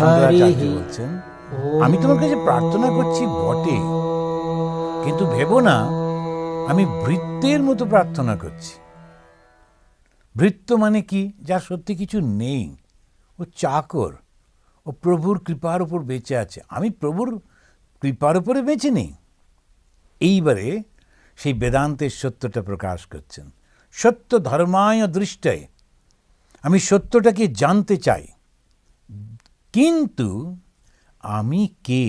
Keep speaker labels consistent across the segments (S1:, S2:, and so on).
S1: শঙ্করাচার্য বলছেন আমি তোমার কাছে প্রার্থনা করছি বটে কিন্তু ভেবো না আমি বৃত্তের মতো প্রার্থনা করছি। বৃত্ত মানে কি? যার সত্যি কিছু নেই। ও চাকর ও প্রভুর কৃপার উপর বেঁচে আছে। আমি প্রভুর কৃপার উপরে বেঁচে নেই। এইবারে সেই বেদান্তের সত্যটা প্রকাশ করছেন। সত্য ধর্মায় দৃষ্টায় আমি সত্যটাকে জানতে চাই। কিন্তু আমি কে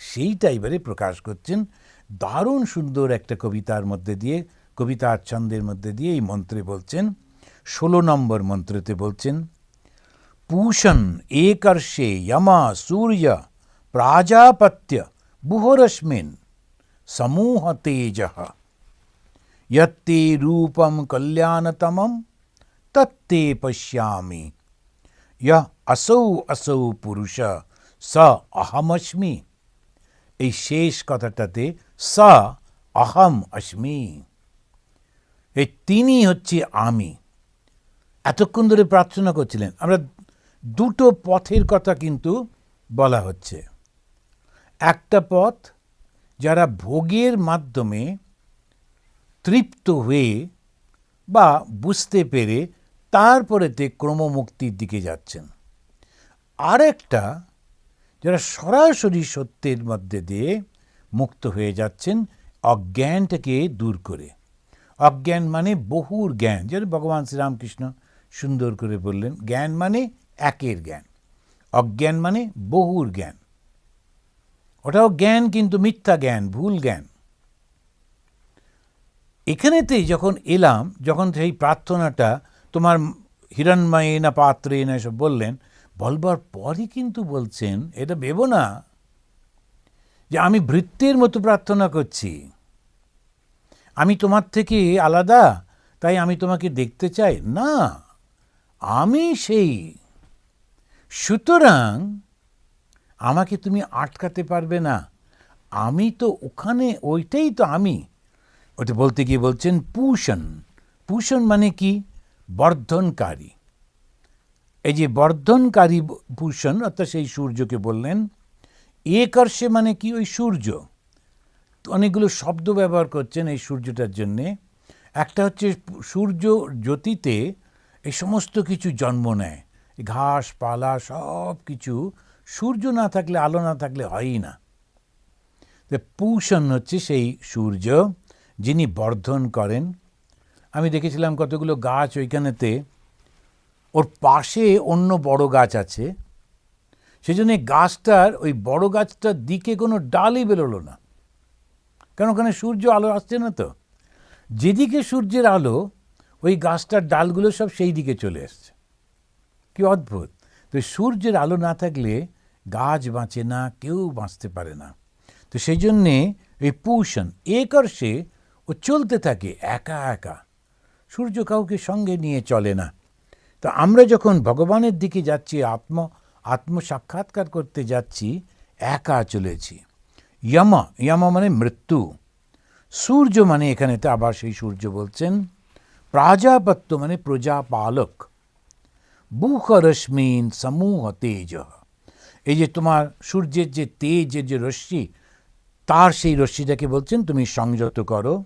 S1: সেইটা এবারে প্রকাশ করছেন দারুণ সুন্দর একটা কবিতার মধ্যে দিয়ে কবিতার ছন্দের মধ্যে দিয়ে এই মন্ত্রে বলছেন ষোলো নম্বর মন্ত্রতে বলছেন पूषन् एकर्षे यमा सूर्य प्राजापत्य बुहरश्मिन् समूहतेजः यत्ते रूपं कल्याणतमं तत्ते पश्यामि ইয়া আসৌ আসৌ পুরুষা স অহমস্মি এই শেষ কথাটাতে স অহম অস্মি এই তিনি হচ্ছে আমি এতক্ষণ ধরে প্রার্থনা করছিলেন আমরা দুটো পথের কথা কিন্তু বলা হচ্ছে একটা পথ যারা ভোগের মাধ্যমে তৃপ্ত হয়ে বা বুঝতে পেরে তারপরেতে ক্রমমুক্তির দিকে যাচ্ছেন। আরেকটা, যারা সরাসরি সত্যের মধ্যে দিয়ে মুক্ত হয়ে যাচ্ছেন, অজ্ঞানটাকে দূর করে। অজ্ঞান মানে বহুর জ্ঞান। যেটা ভগবান শ্রীরামকৃষ্ণ সুন্দর করে বললেন, জ্ঞান মানে একের জ্ঞান। অজ্ঞান মানে বহুর জ্ঞান। ওটাও জ্ঞান কিন্তু মিথ্যা জ্ঞান, ভুল জ্ঞান। এখানেতেই যখন এলাম, যখন সেই প্রার্থনাটা তোমার হিরণময়ী না পাত্রে না এসব বললেন, বলবার পরই কিন্তু বলছেন, এটা ভেবো না যে আমি বৃত্তের মতো প্রার্থনা করছি। আমি তোমার থেকে আলাদা, তাই আমি তোমাকে দেখতে চাই। না, আমি সেই। সুতরাং আমাকে তুমি আটকাতে পারবে না। আমি তো ওখানে, ওইটাই তো আমি। ওটা বলতে গিয়ে বলছেন, পুষণ। পুষণ মানে কি? বর্ধনকারী। এই যে বর্ধনকারী পুষণ অর্থাৎ সেই সূর্যকে বললেন একর্ষে মানে কি ওই সূর্য? অনেকগুলো শব্দ ব্যবহার করছেন এই সূর্যটার জন্যে। একটা হচ্ছে সূর্য জ্যোতিতে এই সমস্ত কিছু জন্ম নেয়। ঘাস, পালা, সব কিছু সূর্য না থাকলে, আলো না থাকলে হয়ই না। তো পুষণ হচ্ছে সেই সূর্য, যিনি বর্ধন করেন। আমি দেখেছিলাম কতগুলো গাছ ওইখানেতে। ওর পাশে অন্য বড় গাছ আছে। সেজন্য এই গাছটার, ওই বড় গাছটার দিকে কোনো ডালই বেরোলো না। কারণ ওখানে সূর্য আলো আসছে না তো। যেদিকে সূর্যের আলো, ওই গাছটার ডালগুলো সব সেই দিকে চলে এসছে। কি অদ্ভুত! তো সূর্যের আলো না থাকলে গাছ বাঁচে না, কেউ বাঁচতে পারে না। তো সেই জন্যে এই পুষণ একর্ষে ও চলতে থাকে একা একা। সূর্য কাউকে সঙ্গে নিয়ে চলে না। তো আমরা যখন ভগবানের দিকে যাচ্ছি, আত্ম, আত্মসাক্ষাৎকার করতে যাচ্ছি, একা চলেছি। ইয়ম ইয়ম মানে মৃত্যু। সূর্য মানে এখানে এখানেতে আবার সেই সূর্য বলছেন। প্রাজাপত্য মানে প্রজাপালক। বুখরশ্মিন সমূহ তেজ। এই যে তোমার সূর্যের যে তেজের যে রশ্মি, তার সেই রশ্মিটাকে বলছেন, তুমি সংযত করো।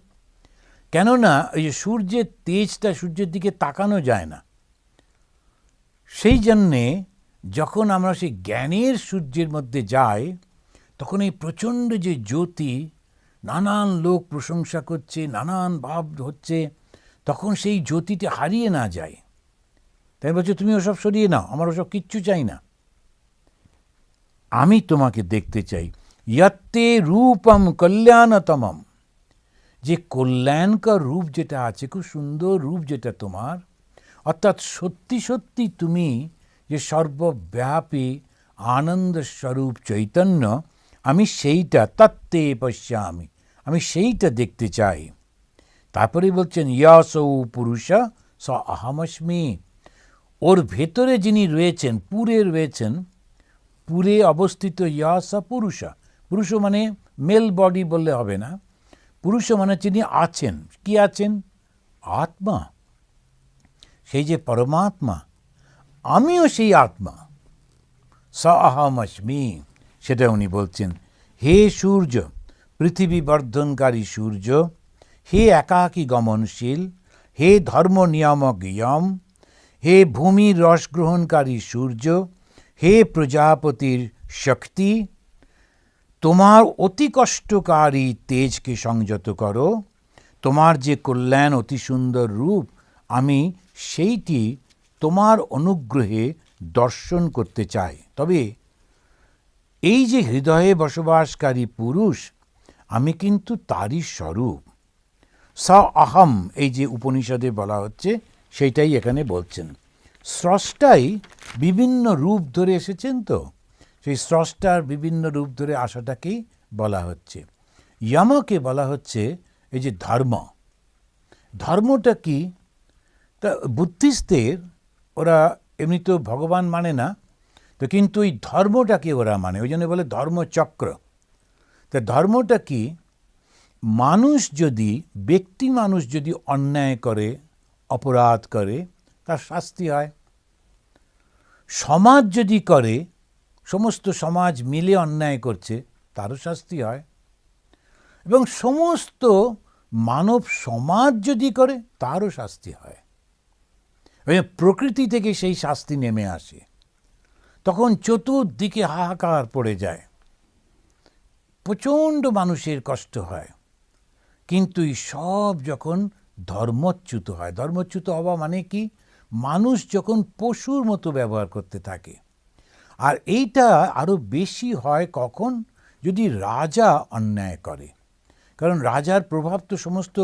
S1: কেননা এই যে সূর্যের তেজটা সূর্যের দিকে তাকানো যায় না। সেই জন্যে যখন আমরা সেই জ্ঞানের সূর্যের মধ্যে যাই, তখন এই প্রচণ্ড যে জ্যোতি, নানান লোক প্রশংসা করছে, নানান ভাব হচ্ছে, তখন সেই জ্যোতিটা হারিয়ে না যায়। তাই বলছে, তুমি ওসব সরিয়ে নাও, আমার ওসব কিচ্ছু চাই না। আমি তোমাকে দেখতে চাই, ইয়ত্তে রূপম কল্যাণতমম। যে কল্যাণকর রূপ যেটা আছে, খুব সুন্দর রূপ যেটা তোমার, অর্থাৎ সত্যি সত্যি তুমি যে সর্বব্যাপী আনন্দ স্বরূপ চৈতন্য, আমি সেইটা তত্ত্বে পশ্যামি, আমি সেইটা দেখতে চাই। তারপরে বলছেন, ইয়াসৌ পুরুষ, স আহমস্মি। ওর ভেতরে যিনি রয়েছেন, পুরে রয়েছেন, পুরে অবস্থিত ইয়া স পুরুষ। পুরুষ মানে মেল বডি বললে হবে না। পুরুষ মানে যিনি আছেন। কি আছেন? আত্মা। সেই যে পরমাত্মা, আমিও সেই আত্মা। স আহমশ্মি সেটা উনি বলছেন। হে সূর্য, পৃথিবী বর্ধনকারী সূর্য, হে একাকী গমনশীল, হে ধর্ম নিয়ামক ইয়ম, হে ভূমির রস গ্রহণকারী সূর্য, হে প্রজাপতির শক্তি তোমার অতি কষ্টকারী তেজকে সংযত করো। তোমার যে কল্যাণ অতি সুন্দর রূপ, আমি সেইটি তোমার অনুগ্রহে দর্শন করতে চাই। তবে এই যে হৃদয়ে বসবাসকারী পুরুষ, আমি কিন্তু তারই স্বরূপ। স আহম, এই যে উপনিষদে বলা হচ্ছে, সেইটাই এখানে বলছেন। স্রষ্টাই বিভিন্ন রূপ ধরে এসেছেন তো? সেই স্রষ্টার বিভিন্ন রূপ ধরে আসাটাকেই বলা হচ্ছে। ইয়ামাকে বলা হচ্ছে এই যে ধর্ম। ধর্মটা কি? তা বুদ্ধিস্টদের ওরা এমনি তো ভগবান মানে না, তো কিন্তু ওই ধর্মটাকে ওরা মানে ওই জন্য বলে ধর্মচক্র। তা ধর্মটা কি? মানুষ যদি, ব্যক্তি মানুষ যদি অন্যায় করে, অপরাধ করে, তার শাস্তি হয়। সমাজ যদি করে সমস্ত সমাজ মিলে অন্যায় করছে, তারও শাস্তি হয়। এবং সমস্ত মানব সমাজ যদি করে, তারও শাস্তি হয়। প্রকৃতি থেকে সেই শাস্তি নেমে আসে। তখন চতুর্দিকে হাহাকার পড়ে যায়। প্রচণ্ড মানুষের কষ্ট হয়। কিন্তু সব যখন ধর্মচ্যুত হয়, ধর্মচ্যুত হওয়া মানে কি? মানুষ যখন পশুর মতো ব্যবহার করতে থাকে আর এইটা আরও বেশি হয় কখন? যদি রাজা অন্যায় করে। কারণ রাজার প্রভাব তো সমস্ত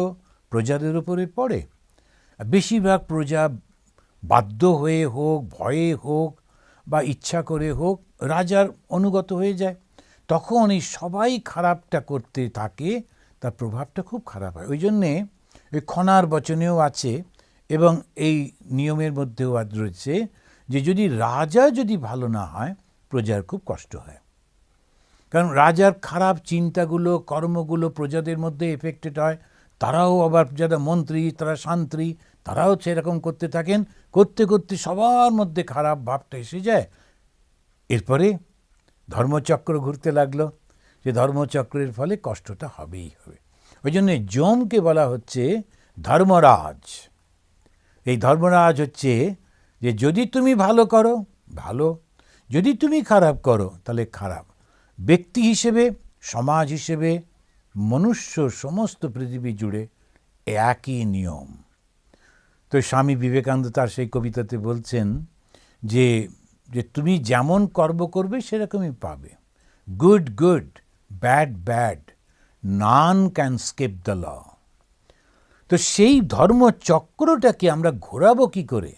S1: প্রজাদের উপরে পড়ে। বেশিরভাগ প্রজা বাধ্য হয়ে হোক, ভয়ে হোক, বা ইচ্ছা করে হোক, রাজার অনুগত হয়ে যায়। তখন এই সবাই খারাপটা করতে থাকে, তার প্রভাবটা খুব খারাপ হয়। ওই জন্যে ওই খনার বচনেও আছে এবং এই নিয়মের মধ্যেও রয়েছে যে যদি রাজা যদি ভালো না হয়, প্রজার খুব কষ্ট হয়। কারণ রাজার খারাপ চিন্তাগুলো, কর্মগুলো প্রজাদের মধ্যে এফেক্টেড হয়। তারাও আবার যারা মন্ত্রী, তারা শান্ত্রী তারাও সেরকম করতে থাকেন। করতে করতে সবার মধ্যে খারাপ ভাবটা এসে যায়। এরপরে ধর্মচক্র ঘুরতে লাগল। যে ধর্মচক্রের ফলে কষ্টটা হবেই হবে। ওই জন্য যমকে বলা হচ্ছে ধর্মরাজ। এই ধর্মরাজ হচ্ছে যে যদি তুমি ভালো করো, ভালো। যদি তুমি খারাপ করো, তাহলে খারাপ। ব্যক্তি হিসেবে, সমাজ হিসেবে, মনুষ্য সমস্ত পৃথিবী জুড়ে একই নিয়ম। তো স্বামী বিবেকানন্দ তার সেই কবিতাতে বলছেন যে যে তুমি যেমন কর্ম করবে, সেরকমই পাবে। Good good, bad bad, none can escape the law. তো সেই ধর্মচক্রটাকে আমরা ঘোরাবো কী করে?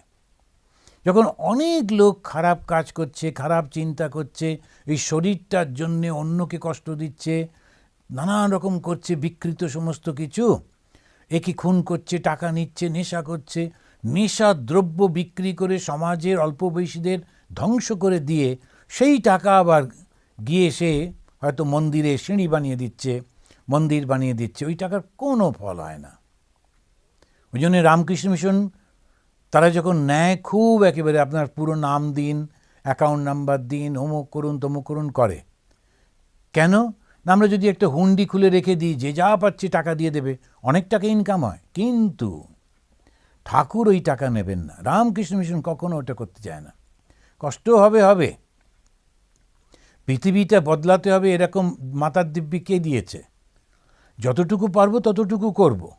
S1: যখন অনেক লোক খারাপ কাজ করছে, খারাপ চিন্তা করছে, এই শরীরটার জন্যে অন্যকে কষ্ট দিচ্ছে, নানান রকম করছে, বিকৃত সমস্ত কিছু একে খুন করছে, টাকা নিচ্ছে, নেশা করছে, নেশা দ্রব্য বিক্রি করে সমাজের অল্প বয়সীদের ধ্বংস করে দিয়ে সেই টাকা আবার গিয়ে সে হয়তো মন্দিরে সিঁড়ি বানিয়ে দিচ্ছে, মন্দির বানিয়ে দিচ্ছে, ওই টাকার কোনো ফল হয় না। ওই জন্য রামকৃষ্ণ মিশন তারা যখন নেয় খুব একেবারে আপনার পুরো নাম দিন অ্যাকাউন্ট নাম্বার দিন, অমুক করুন, তমুক করুন, করে। কেন? না, আমরা যদি একটা হুন্ডি খুলে রেখে দিই, যে যা পাচ্ছি টাকা দিয়ে দেবে, অনেক টাকা ইনকাম হয়। কিন্তু ঠাকুর ওই টাকা নেবেন না। রামকৃষ্ণ মিশন কখনো ওটা করতে চায় না। কষ্ট হবে হবে। পৃথিবীটা বদলাতে হবে এরকম মাতার দিব্যি কে দিয়েছে? যতটুকু পারব ততটুকু করব।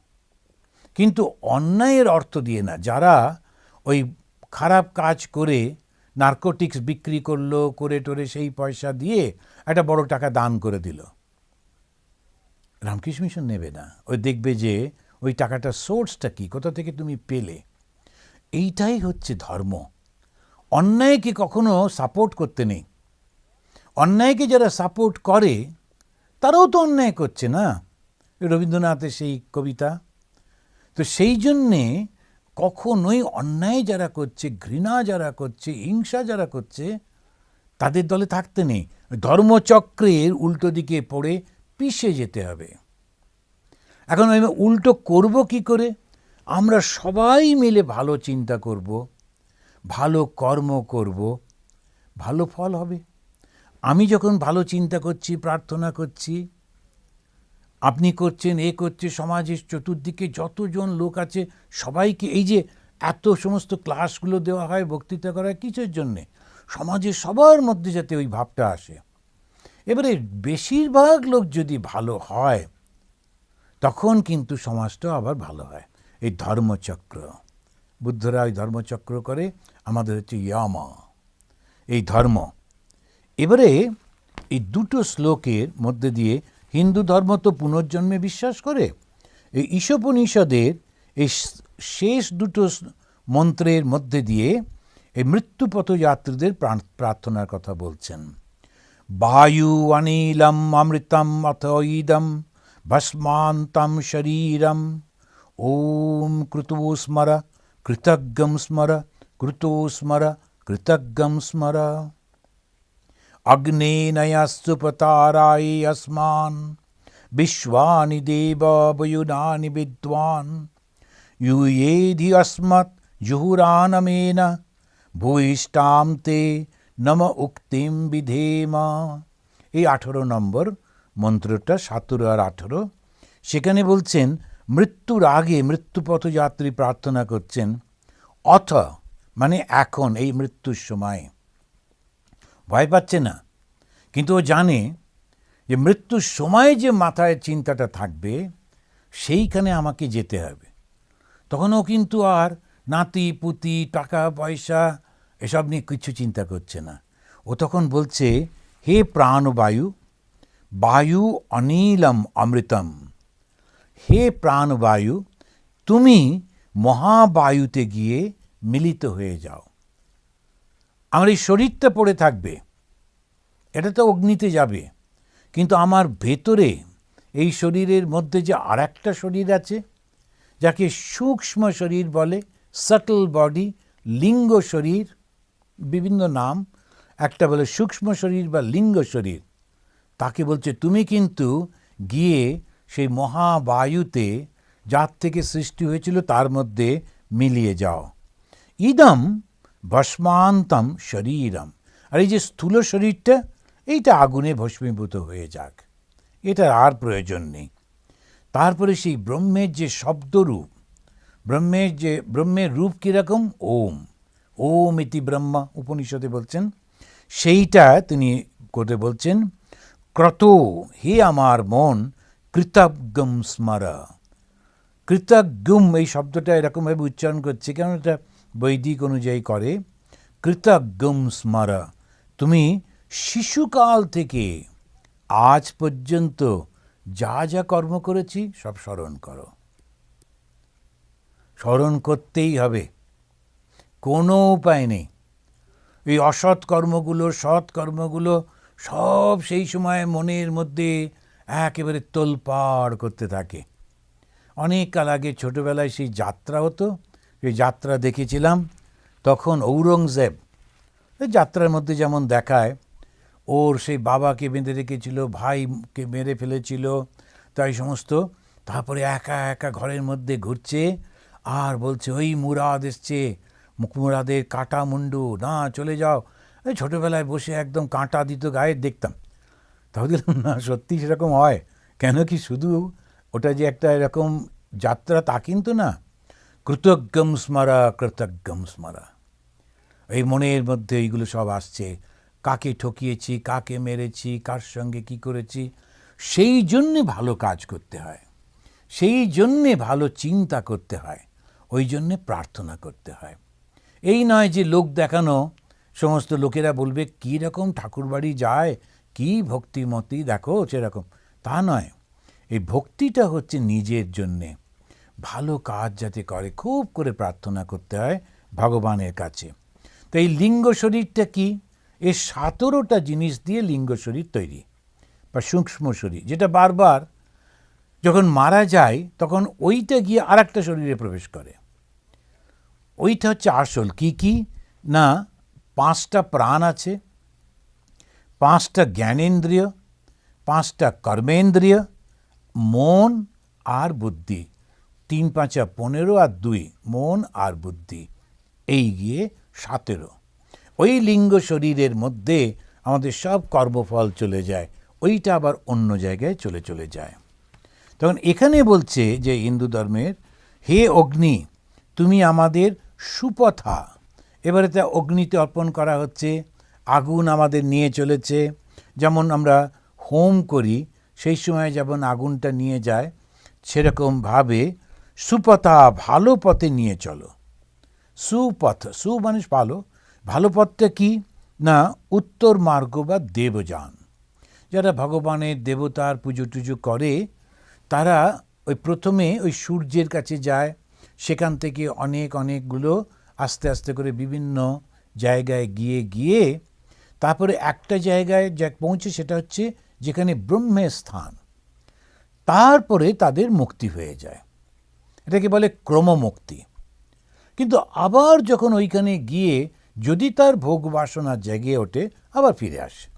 S1: কিন্তু অন্যায়ের অর্থ দিয়ে না। যারা ওই খারাপ কাজ করে নার্কোটিক্স বিক্রি করল, করে টোরে সেই পয়সা দিয়ে একটা বড় টাকা দান করে দিল। রামকৃষ্ণ মিশন নেবে না। ওই দেখবে যে ওই টাকাটা সোর্সটা কি, কোথা থেকে তুমি পেলে। এইটাই হচ্ছে ধর্ম। অন্যায়কে কখনো সাপোর্ট করতে নেই। অন্যায়কে যারা সাপোর্ট করে, তারাও তো অন্যায় করছে না? রবীন্দ্রনাথের সেই কবিতা তো সেই জন্যে কখনোই অন্যায় যারা করছে, ঘৃণা যারা করছে, হিংসা যারা করছে, তাদের দলে থাকতে নেই। ধর্মচক্রের উল্টো দিকে পড়ে পিষে যেতে হবে। এখন আমি উল্টো করব কি করে? আমরা সবাই মিলে ভালো চিন্তা করব, ভালো কর্ম করব, ভালো ফল হবে। আমি যখন ভালো চিন্তা করছি, প্রার্থনা করছি আপনি করছেন, এ করছে, সমাজের চতুর্দিকে যতজন লোক আছে, সবাইকে এই যে এত সমস্ত ক্লাসগুলো দেওয়া হয়, বক্তৃতা করা কিসের জন্যে? সমাজের সবার মধ্যে যাতে ওই ভাবটা আসে। এবারে বেশিরভাগ লোক যদি ভালো হয়, তখন কিন্তু সমাজটাও আবার ভালো হয়। এই ধর্মচক্র। বুদ্ধরা ওই ধর্মচক্র করে, আমাদের হচ্ছে ইয়ামা। এই ধর্ম। এবারে এই দুটো শ্লোকের মধ্যে দিয়ে হিন্দু ধর্ম তো পুনর্জন্মে বিশ্বাস করে। এই ঈশোপনিষদের এই শেষ দুটো মন্ত্রের মধ্যে দিয়ে এই মৃত্যুপথযাত্রীদের প্রার্থনার কথা বলছেন। বায়ু অনিলম অমৃতম অথ ইদম ভস্মান্তম শরীরম। ওম কৃতো কৃতজ্ঞম স্মর কৃতো কৃতজ্ঞম স্মর। अग्नेनयस्तुपताराय अस्मान् विश्वानि देवयुनानि विद्वान् यूयेधि अस्मत् जुहुरानमेन ভূয়িষ্টাম তে নম উক্তিম বিধেমা এই আঠেরো নম্বর মন্ত্রটা সতেরো আর আঠেরো সেখানে বলছেন মৃত্যুর আগে মৃত্যুপথযাত্রী প্রার্থনা করছেন অথ মানে এখন এই মৃত্যুর সময় ভয় পাচ্ছে না। কিন্তু ও জানে যে মৃত্যুর সময় যে মাথায় চিন্তাটা থাকবে, সেইখানে আমাকে যেতে হবে। তখন ও কিন্তু আর নাতি, পুতি, টাকা, পয়সা এসব নিয়ে কিছু চিন্তা করছে না। ও তখন বলছে, হে প্রাণবায়ু, বায়ু অনিলম অমৃতম। হে প্রাণবায়ু, তুমি মহাবায়ুতে গিয়ে মিলিত হয়ে যাও। আমার এই শরীরটা পড়ে থাকবে, এটা তো অগ্নিতে যাবে, কিন্তু আমার ভেতরে এই শরীরের মধ্যে যে আর একটা শরীর আছে, যাকে সূক্ষ্ম শরীর বলে সাটল বডি লিঙ্গ শরীর, বিভিন্ন নাম, একটা বলে সূক্ষ্ম শরীর বা লিঙ্গ শরীর, তাকে বলছে, তুমি কিন্তু গিয়ে সেই মহাবায়ুতে যার থেকে সৃষ্টি হয়েছিল তার মধ্যে মিলিয়ে যাও। ইদম ভস্মান্তম শরীরম আর এই যে স্থূল শরীরটা, এইটা আগুনে ভস্মীভূত হয়ে যাক। এটার আর প্রয়োজন নেই। তারপরে সেই ব্রহ্মের যে শব্দরূপ, ব্রহ্মের যে, ব্রহ্মের রূপ কীরকম? ওম। ওম ইতি ব্রহ্মা, উপনিষদে বলছেন। সেইটা তিনি করে বলছেন, ক্রত হে আমার মন কৃতজ্ঞম স্মরা। কৃতজ্ঞম এই শব্দটা এরকমভাবে উচ্চারণ করছে কেন এটা বৈদিক অনুযায়ী করে, কৃতজ্ঞম স্মরা, তুমি শিশুকাল থেকে আজ পর্যন্ত যা যা কর্ম করেছি সব স্মরণ করো। স্মরণ করতেই হবে। কোনো উপায় নেই। এই অসৎ কর্মগুলো, সৎ কর্মগুলো সব সেই সময় মনের মধ্যে একেবারে তোলপাড় করতে থাকে। অনেক কাল আগে ছোটোবেলায় সেই যাত্রা হতো। সেই যাত্রা দেখেছিলাম, তখন ঔরঙ্গজেব, এই যাত্রার মধ্যে যেমন দেখায়, ওর সেই বাবাকে বেঁধে রেখেছিল, ভাইকে মেরে ফেলেছিল, তাই সমস্ত, তারপরে একা একা ঘরের মধ্যে ঘুরছে, আর বলছে, ওই মুরাদ এসছে, মুরাদের কাঁটা মুন্ডু, না, চলে যাও। এই ছোটোবেলায় বসে একদম কাঁটা দিত গায়ে দেখতাম। তাও দেখলাম, না সত্যি সেরকম হয়। কেন কি শুধু ওটা যে একটা এরকম যাত্রা তা কিন্তু না। কৃতজ্ঞম স্মরা কৃতজ্ঞম স্মরা। এই মনের মধ্যে এইগুলো সব আসছে। কাকে ঠকিয়েছি, কাকে মেরেছি, কার সঙ্গে কি করেছি, সেই জন্যে ভালো কাজ করতে হয়। সেই জন্যে ভালো চিন্তা করতে হয়। ওই জন্যে প্রার্থনা করতে হয়। এই নয় যে লোক দেখানো। সমস্ত লোকেরা বলবে, কী রকম ঠাকুরবাড়ি যায়? কি ভক্তিমতি? দেখো সেরকম। তা নয়। এই ভক্তিটা হচ্ছে নিজের জন্যে। ভালো কাজ যাতে করে, খুব করে প্রার্থনা করতে হয় ভগবানের কাছে। তো এই লিঙ্গ শরীরটা কি? এর সতেরোটা জিনিস দিয়ে লিঙ্গ শরীর তৈরি বা সূক্ষ্ম শরীর। যেটা বারবার যখন মারা যায়, তখন ওইটা গিয়ে আর একটা শরীরে প্রবেশ করে। ওইটা হচ্ছে আসল। কি কি? না, পাঁচটা প্রাণ আছে, পাঁচটা জ্ঞানেন্দ্রিয়, পাঁচটা কর্মেন্দ্রিয়, মন আর বুদ্ধি। তিন পাঁচা পনেরো আর দুই মন আর বুদ্ধি। এই গিয়ে সতেরো। ওই লিঙ্গ শরীরের মধ্যে আমাদের সব কর্মফল চলে যায়, ওইটা আবার অন্য জায়গায় চলে চলে যায়। তখন এখানে বলছে যে হিন্দু ধর্মের, হে অগ্নি, তুমি আমাদের সুপথা। এবারে তা অগ্নিতে অর্পণ করা হচ্ছে, আগুন আমাদের নিয়ে চলেছে। যেমন আমরা হোম করি, সেই সময় যেমন আগুনটা নিয়ে যায়, সেরকমভাবে সুপথা ভালো পথে নিয়ে চলো। সুপথ, সু মানুষ ভালো। ভালো পথটা কি? না, উত্তর মার্গ বা দেবযান। যারা ভগবানের দেবতার পুজো টুজো করে, তারা ওই প্রথমে ওই সূর্যের কাছে যায়। সেখান থেকে অনেক, অনেকগুলো আস্তে আস্তে করে বিভিন্ন জায়গায় গিয়ে গিয়ে তারপরে একটা জায়গায় যা পৌঁছে সেটা হচ্ছে যেখানে ব্রহ্মের স্থান। তারপরে তাদের মুক্তি হয়ে যায়। এটাকে বলে ক্রমমুক্তি। কিন্তু আবার যখন ওইখানে গিয়ে যদি তার ভোগ বাসনা জেগে ওঠে, আবার ফিরে আসে।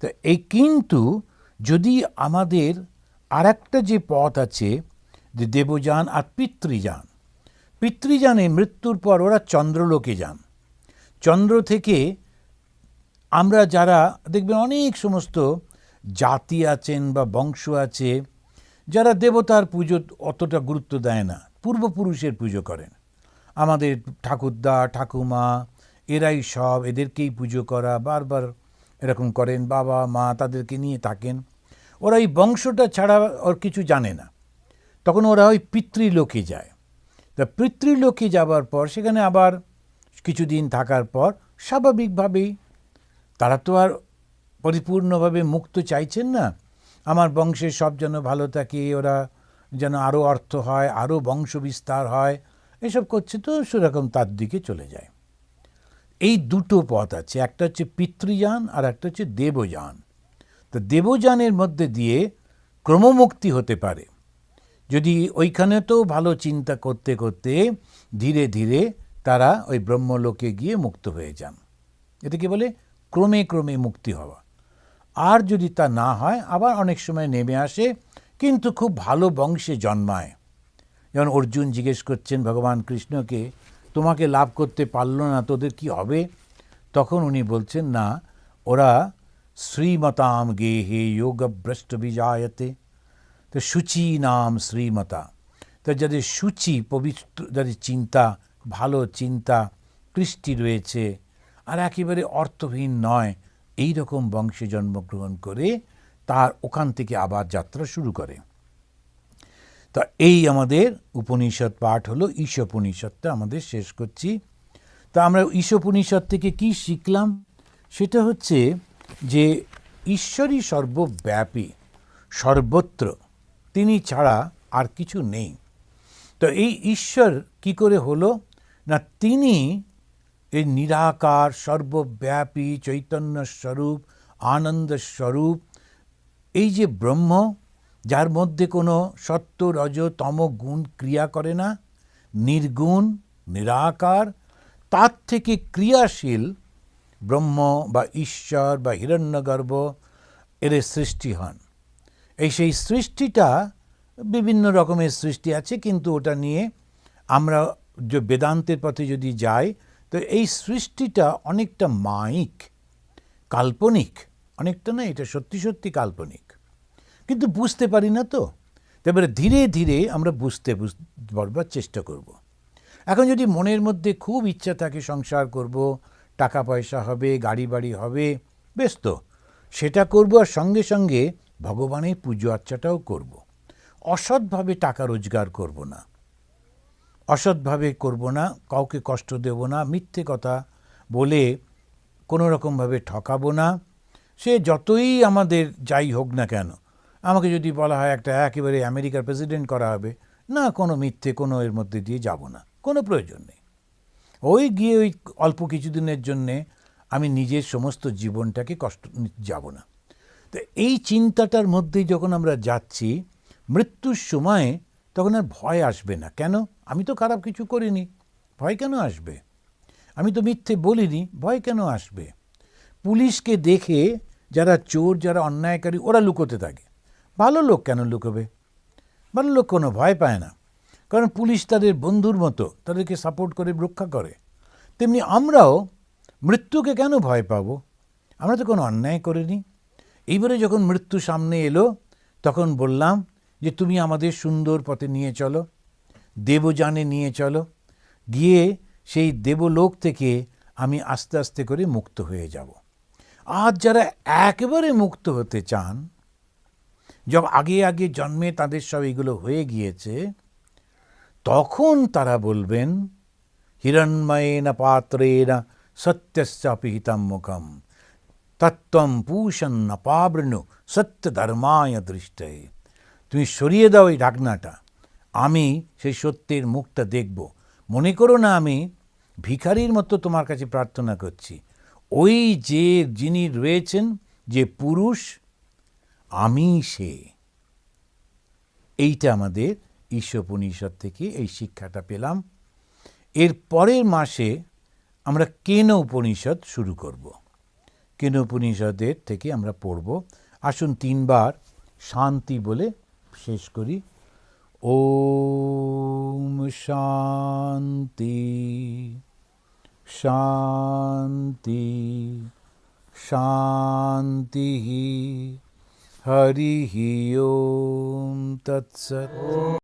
S1: তো এই কিন্তু যদি আমাদের আর একটা যে পথ আছে, যে দেবযান আর পিতৃযান, পিতৃযানে মৃত্যুর পর ওরা চন্দ্রলোকে যান। চন্দ্র থেকে আমরা যারা দেখবেন অনেক সমস্ত জাতি আছেন বা বংশ আছে যারা দেবতার পুজো অতটা গুরুত্ব দেয় না, পূর্বপুরুষের পুজো করেন। আমাদের ঠাকুরদা, ঠাকুমা, এরাই সব এদেরকেই পুজো করা, বারবার এরকম করেন, বাবা, মা তাদেরকে নিয়ে থাকেন। ওরা এই বংশটা ছাড়া ওর কিছু জানে না। তখন ওরা ওই পিতৃলোকে যায়। তা পিতৃলোকে যাবার পর সেখানে আবার কিছুদিন থাকার পর স্বাভাবিকভাবেই তারা তো আর পরিপূর্ণভাবে মুক্ত চাইছেন না। আমার বংশের সব যেন ভালো থাকে, ওরা যেন আরও অর্থ হয় আরও বংশ বিস্তার হয়, এসব করছে তো সেরকম তার দিকে চলে যায়। এই দুটো পথ আছে, একটা হচ্ছে পিতৃযান আর একটা হচ্ছে দেবযান। তো দেবযানের মধ্যে দিয়ে ক্রমমুক্তি হতে পারে। যদি ওইখানে তো ভালো চিন্তা করতে করতে ধীরে ধীরে তারা ওই ব্রহ্মলোকে গিয়ে মুক্ত হয়ে যান। এটাকে বলে ক্রমে ক্রমে মুক্তি হওয়া। আর যদি তা না হয়, আবার অনেক সময় নেমে আসে, কিন্তু খুব ভালো বংশে জন্মায়। যেমন অর্জুন জিজ্ঞেস করছেন, ভগবান কৃষ্ণকে তোমাকে লাভ করতে পারল না, তোদের কি হবে? তখন উনি বলছেন, না, ওরা শ্রীমতাম গে গেহে যোগভ্রষ্ট বিজায়তে, তো সূচি নাম শ্রীমতা। তো যাদের সূচি পবিত্র, যাদের চিন্তা, ভালো চিন্তা, কৃষ্টি রয়েছে, আর একেবারে অর্থহীন নয় এই রকম বংশে জন্মগ্রহণ করে তার ওখান থেকে আবার যাত্রা শুরু করে। তা এই আমাদের উপনিষদ পাঠ হলো ঈশোপনিষদটা, আমাদের শেষ করছি। তা আমরা ঈশোপনিষদ থেকে কি শিখলাম? সেটা হচ্ছে যে ঈশ্বরই সর্বব্যাপী, সর্বত্র, তিনি ছাড়া আর কিছু নেই। তো এই ঈশ্বর কি করে হলো? না, তিনি এই নিরাকার, সর্বব্যাপী চৈতন্য স্বরূপ, আনন্দ স্বরূপ। এই যে ব্রহ্ম, যার মধ্যে কোনো সত্য, রজ, তম গুণ ক্রিয়া করে না, নির্গুণ, নিরাকার, তার থেকে ক্রিয়াশীল ব্রহ্ম বা ঈশ্বর বা হিরণ্যগর্ভ এর সৃষ্টি হন। এই সেই সৃষ্টিটা বিভিন্ন রকমের সৃষ্টি আছে, কিন্তু ওটা নিয়ে আমরা যে বেদান্তের পথে যদি যাই তো এই সৃষ্টিটা অনেকটা মাইক, কাল্পনিক। অনেকটা না, এটা সত্যি সত্যি কাল্পনিক। কিন্তু বুঝতে পারি না তো। এবারে ধীরে ধীরে আমরা বুঝতে পারবার চেষ্টা করব। এখন যদি মনের মধ্যে খুব ইচ্ছা থাকে সংসার করব টাকা পয়সা হবে গাড়ি বাড়ি হবে, বেশ তো। সেটা করব আর সঙ্গে সঙ্গে ভগবানের পুজো আর্চাটাও করব। অসৎভাবে টাকা রোজগার করব না। অসৎভাবে করব না, কাউকে কষ্ট দেব না, মিথ্যে কথা বলে কোনো রকমভাবে ঠকাবো না। সে যতই আমাদের যাই হোক না কেন, আমাকে যদি বলা হয় একটা একেবারে আমেরিকার প্রেসিডেন্ট করা হবে, না, কোনো মিথ্যে কোনো এর মধ্যে দিয়ে যাব না, কোনো প্রয়োজন নেই। ওই গিয়ে ওই অল্প কিছুদিনের জন্যে আমি নিজের সমস্ত জীবনটাকে কষ্ট যাব না। তো এই চিন্তাটার মধ্যেই যখন আমরা যাচ্ছি, মৃত্যুর সময়ে তখন আর ভয় আসবে না। কেন? আমি তো খারাপ কিছু করিনি, ভয় কেন আসবে? আমি তো মিথ্যে বলিনি, ভয় কেন আসবে? পুলিশকে দেখে যারা চোর, যারা অন্যায়কারী, ওরা লুকোতে থাকে। ভালো লোক কেন লুকোবে? ভালো লোক কোনো ভয় পায় না। কারণ পুলিশ তাদের বন্ধুর মতো, তাদেরকে সাপোর্ট করে, রক্ষা করে। তেমনি আমরাও মৃত্যুকে কেন ভয় পাবো? আমরা তো কোনো অন্যায় করিনি। এইবারে যখন মৃত্যু সামনে এলো, তখন বললাম যে, তুমি আমাদের সুন্দর পথে নিয়ে চলো। দেবযানে নিয়ে চলো। গিয়ে সেই দেবলোক থেকে আমি আস্তে আস্তে করে মুক্ত হয়ে যাব। আর যারা একেবারে মুক্ত হতে চান যখন আগে আগে জন্মে তাদের সব এগুলো হয়ে গিয়েছে, তখন তারা বলবেন, হিরণ্ময়েন পাত্রেণ সত্যশ্চাপি হিতম মুখম, তত্ত্বম পূষণ পাবৃণু সত্য ধর্মায় দৃষ্টে। তুমি সরিয়ে দাও এই ঢাকনাটা আমি সেই সত্যের মুখটা দেখব। মনে করো না আমি ভিখারির মতো তোমার কাছে প্রার্থনা করছি। ওই যে যিনি রয়েছেন, যে পুরুষ, আমি সে। এইটা আমাদের ঈশ্বপনিষদ থেকে এই শিক্ষাটা পেলাম। এর পরের মাসে আমরা কেন উপনিষদ শুরু করব। কেন উপনিষদের থেকে আমরা পড়ব। আসুন তিনবার শান্তি বলে শেষ করি। ওম শান্তি শান্তি শান্তি হরি ওম তৎসৎ